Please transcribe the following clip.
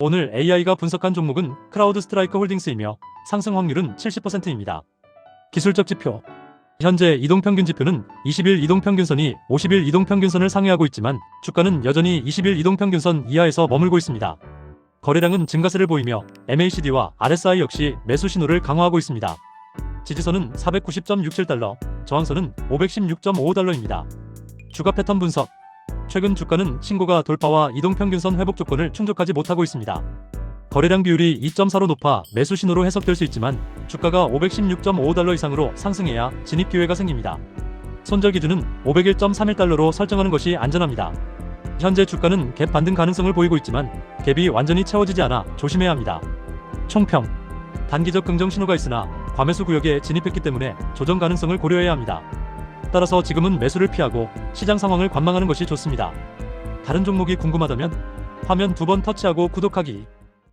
오늘 AI가 분석한 종목은 크라우드 스트라이크 홀딩스이며 상승 확률은 70%입니다. 기술적 지표. 현재 이동평균 지표는 20일 이동평균선이 50일 이동평균선을 상회하고 있지만 주가는 여전히 20일 이동평균선 이하에서 머물고 있습니다. 거래량은 증가세를 보이며 MACD와 RSI 역시 매수 신호를 강화하고 있습니다. 지지선은 490.67달러, 저항선은 516.55달러입니다. 주가 패턴 분석. 최근 주가는 신고가 돌파와 이동평균선 회복 조건을 충족하지 못하고 있습니다. 거래량 비율이 2.4로 높아 매수 신호로 해석될 수 있지만 주가가 516.55달러 이상으로 상승해야 진입 기회가 생깁니다. 손절 기준은 501.31달러로 설정하는 것이 안전합니다. 현재 주가는 갭 반등 가능성을 보이고 있지만 갭이 완전히 채워지지 않아 조심해야 합니다. 총평 단기적 긍정 신호가 있으나 과매수 구역에 진입했기 때문에 조정 가능성을 고려해야 합니다. 따라서 지금은 매수를 피하고 시장 상황을 관망하는 것이 좋습니다. 다른 종목이 궁금하다면 화면 두 번 터치하고 구독하기